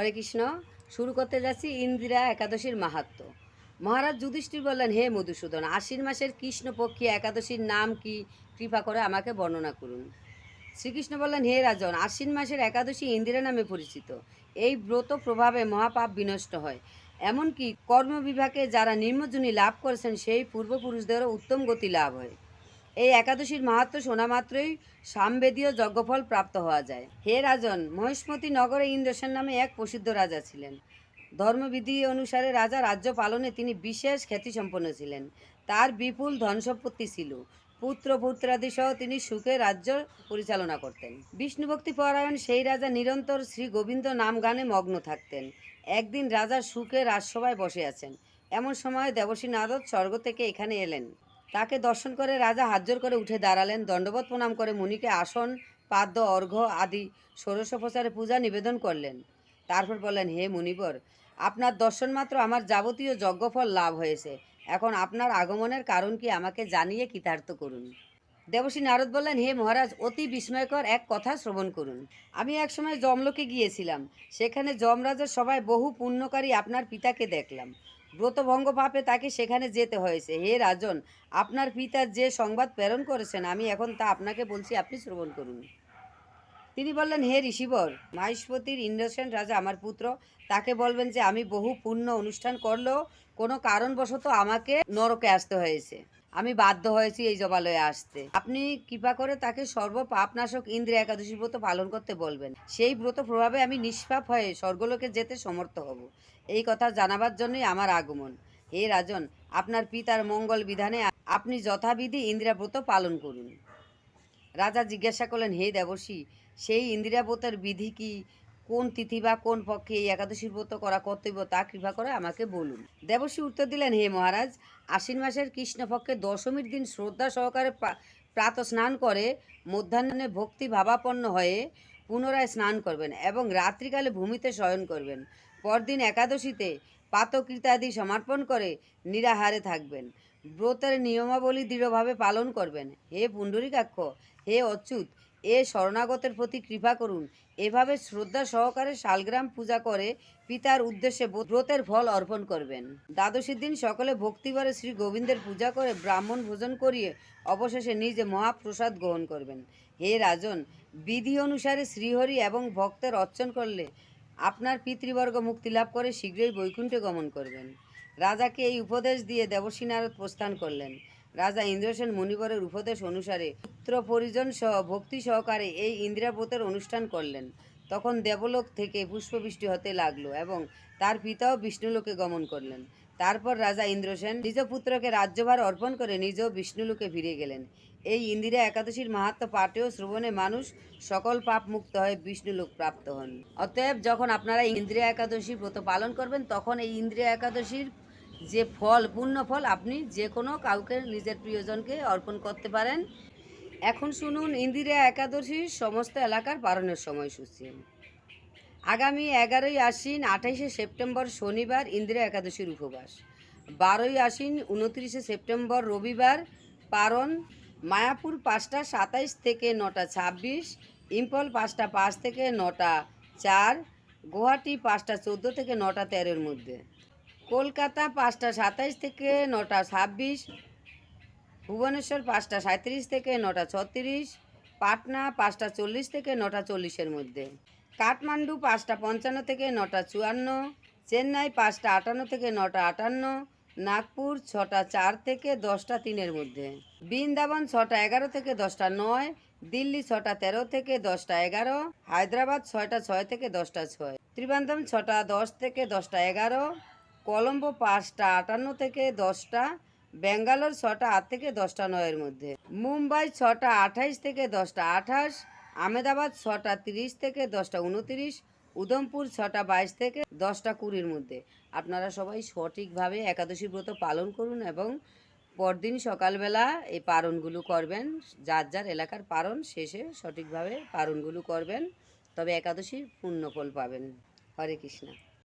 হরে কৃষ্ণ। শুরু করতে যাচ্ছি ইন্দিরা একাদশীর মাহাত্ম্য মহারাজ যুধিষ্ঠির বললেন, হে মধুসূদন, আশ্বিন মাসের কৃষ্ণপক্ষী একাদশীর নাম কি? কৃপা করে আমাকে বর্ণনা করুন। শ্রীকৃষ্ণ বললেন, হে রাজন, আশ্বিন মাসের একাদশী ইন্দিরা নামে পরিচিত। এই ব্রত প্রভাবে মহাপাপ বিনষ্ট হয়। এমনকি কর্মবিভাগে যারা নিম্নজনী লাভ করেছেন, সেই পূর্বপুরুষদেরও উত্তম গতি লাভ হয়। এই একাদশীর মাহাত্ম শোনা মাত্রই সামবেদীয় যজ্ঞফল প্রাপ্ত হওয়া যায়। হে রাজন মহেশমতি নগরে ইন্দ্রসেন নামে এক প্রসিদ্ধ রাজা ছিলেন। ধর্মবিধি অনুসারে রাজা রাজ্য পালনে তিনি বিশেষ খ্যাতিসম্পন্ন ছিলেন। তার বিপুল ধন সম্পত্তি ছিল। পুত্র পুত্রাদি সহ তিনি সুখে রাজ্য পরিচালনা করতেন। বিষ্ণুভক্তি পরায়ণ সেই রাজা নিরন্তর শ্রী গোবিন্দ নাম গানে মগ্ন থাকতেন। একদিন রাজা সুখে রাজসভায় বসে আছেন। এমন সময় দেবশ্রী নারদ স্বর্গ থেকে এখানে এলেন। তাকে দর্শন করে রাজা হাতজোর করে উঠে দাঁড়ালেন। দণ্ডবোধ প্রণাম করে মুনিকে আসন, পাদ্য, অর্ঘ্য আদি ষোড়শোপচারে পূজা নিবেদন করলেন। তারপর বললেন, হে মুনিবর, আপনার দর্শন মাত্র আমার যাবতীয় যজ্ঞফল লাভ হয়েছে। এখন আপনার আগমনের কারণ কি আমাকে জানিয়ে কৃতার্থ করুন? দেবশ্রী নারদ বললেন, হে মহারাজ, অতি বিস্ময়কর এক কথা শ্রবণ করুন। আমি একসময় জমলোকে গিয়েছিলাম। সেখানে যমরাজের সবাই বহু পুণ্যকারী আপনার পিতাকে দেখলাম। ব্রতভঙ্গ পাপে তাকে সেখানে যেতে হয়েছে। হে রাজন, আপনার পিতা যে সংবাদ প্রেরণ করেছেন, আমি এখন তা আপনাকে বলছি, আপনি শ্রবণ করুন। তিনি বললেন, হে ঋষিবর মাহেশপতির ইন্দ্রসেন রাজা আমার পুত্র, তাকে বলবেন যে আমি বহু পুণ্য অনুষ্ঠান করলেও কোনো কারণবশত আমাকে নরকে আসতে হয়েছে। আমি বাধ্য হয়েছি এই জবালয়ে আসতে। আপনি কৃপা করে তাকে সর্ব পাপনাশক ইন্দ্র একাদশী ব্রত পালন করতে বলবেন। সেই ব্রত প্রভাবে আমি নিষ্পাপ হয়ে স্বর্গলোকে যেতে সমর্থ হব। এই কথা জানাবার জন্যই আমার আগমন। হে রাজন, আপনার পিতার মঙ্গল বিধানে আপনি যথাবিধি ইন্দিরাব্রত পালন করুন। রাজা জিজ্ঞাসা করলেন, হে দেবর্ষী, সেই ইন্দিরা ব্রতের বিধি কি? কোন তিথি বা কোন পক্ষে এই একাদশীর ব্রত করা কর্তব্য তা কৃপা করে আমাকে বলুন। দেবর্ষী উত্তর দিলেন, হে মহারাজ, আশ্বিন মাসের কৃষ্ণপক্ষে দশমীর দিন শ্রদ্ধা সহকারে প্রাত স্নান করে মধ্যাহ্নে ভক্তি ভাবাপন্ন হয়ে পুনরায় স্নান করবেন এবং রাত্রিকালে ভূমিতে শয়ন করবেন। পরদিন একাদশীতে পাতকৃতাদি সমর্পণ করে নিরাহারে থাকবেন। ব্রতের নিয়মাবলী দৃঢ়ভাবে পালন করবেন। হে পুণ্ডরীকাক্ষ, হে অচ্যুত, এ শরণাগতের প্রতি কৃপা করুন। এভাবে শ্রদ্ধা সহকারে শালগ্রাম পূজা করে পিতার উদ্দেশ্যে ব্রতের ফল অর্পণ করবেন। দ্বাদশীর দিন সকলে ভক্তিভরে শ্রী গোবিন্দের পূজা করে ব্রাহ্মণ ভোজন করিয়ে অবশেষে নিজে মহাপ্রসাদ গ্রহণ করবেন। হে রাজন, বিধি অনুসারে শ্রীহরি এবং ভক্তের অর্চন করলে আপনার পিতৃবর্গ মুক্তি লাভ করে শীঘ্রই বৈকুণ্ঠে গমন করবেন। রাজাকে এই উপদেশ দিয়ে দেবশ্রী নারদ প্রস্থান করলেন। রাজা ইন্দ্রসেন মুনিবরের উপদেশ অনুসারে পুত্র পরিজন সহ ভক্তি সহকারে এই ইন্দিরাব্রতের অনুষ্ঠান করলেন। তখন দেবলোক থেকে পুষ্পবৃষ্টি হতে লাগল এবং তার পিতাও বিষ্ণুলোকে গমন করলেন। তারপর রাজা ইন্দ্রসেন নিজ পুত্রকে রাজ্যভার অর্পণ করে নিজেও বিষ্ণুলোকে ফিরে গেলেন। এই ইন্দিরা একাদশীর মাহাত্ম পাঠেও শ্রবণে মানুষ সকল পাপ মুক্ত হয়ে বিষ্ণুলোক প্রাপ্ত হন। অতএব যখন আপনারা ইন্দ্রিয়া একাদশী ব্রত পালন করবেন, তখন এই ইন্দ্রিয়া একাদশীর যে ফল, পূর্ণ ফল, আপনি যে কোনো কাউকে, নিজের প্রিয়জনকে অর্পণ করতে পারেন। এখন শুনুন, ইন্দিরা একাদশীর সমস্ত এলাকার পালনের সময়সূচি। আগামী এগারোই আশ্বিন, আঠাইশে সেপ্টেম্বর শনিবার ইন্দিরা একাদশীর উপবাস। বারোই আশ্বিন, উনত্রিশে সেপ্টেম্বর রবিবার পারণ। মায়াপুর পাঁচটা সাতাইশ থেকে নটা ছাব্বিশ ইম্পল পাঁচটা পাঁচ থেকে নটা চার, গুয়াহাটি পাঁচটা চোদ্দ থেকে নটা তেরোর মধ্যে। কলকাতা পাঁচটা সাতাইশ থেকে নটা ছাব্বিশ ভুবনেশ্বর পাঁচটা সাঁত্রিশ থেকে নটা ছত্রিশ, পাটনা পাঁচটা চল্লিশ থেকে নটা চল্লিশের মধ্যে। কাঠমান্ডু পাঁচটা পঞ্চান্ন থেকে নটা চুয়ান্ন, চেন্নাই পাঁচটা আটান্ন থেকে নটা আটান্ন, নাগপুর ছটা চার থেকে দশটা তিনের মধ্যে। বৃন্দাবন ছটা এগারো থেকে দশটা নয়, দিল্লি ছটা তেরো থেকে দশটা এগারো, হায়দ্রাবাদ ছয়টা ছয় থেকে দশটা ছয়। ত্রিবান্ধম ছটা দশ থেকে দশটা এগারো, কলম্বো পাঁচটা আটান্ন থেকে দশটা ব্যাঙ্গালোর ছটা আট থেকে দশটা নয়ের মধ্যে। মুম্বাই ছটা আঠাইশ থেকে দশটা আঠাশ, আহমেদাবাদ ছটা তিরিশ থেকে দশটা উনতিরিশ উদমপুর ছটা বাইশ থেকে দশটা কুড়ির মধ্যে। আপনারা সবাই সঠিকভাবে একাদশী ব্রত পালন করুন এবং পরদিন সকালবেলা এই পারণগুলো করবেন। যার যার এলাকার পারণ শেষে সঠিকভাবে পারণগুলো করবেন, তবে একাদশীর পূর্ণ ফল পাবেন। হরে কৃষ্ণ।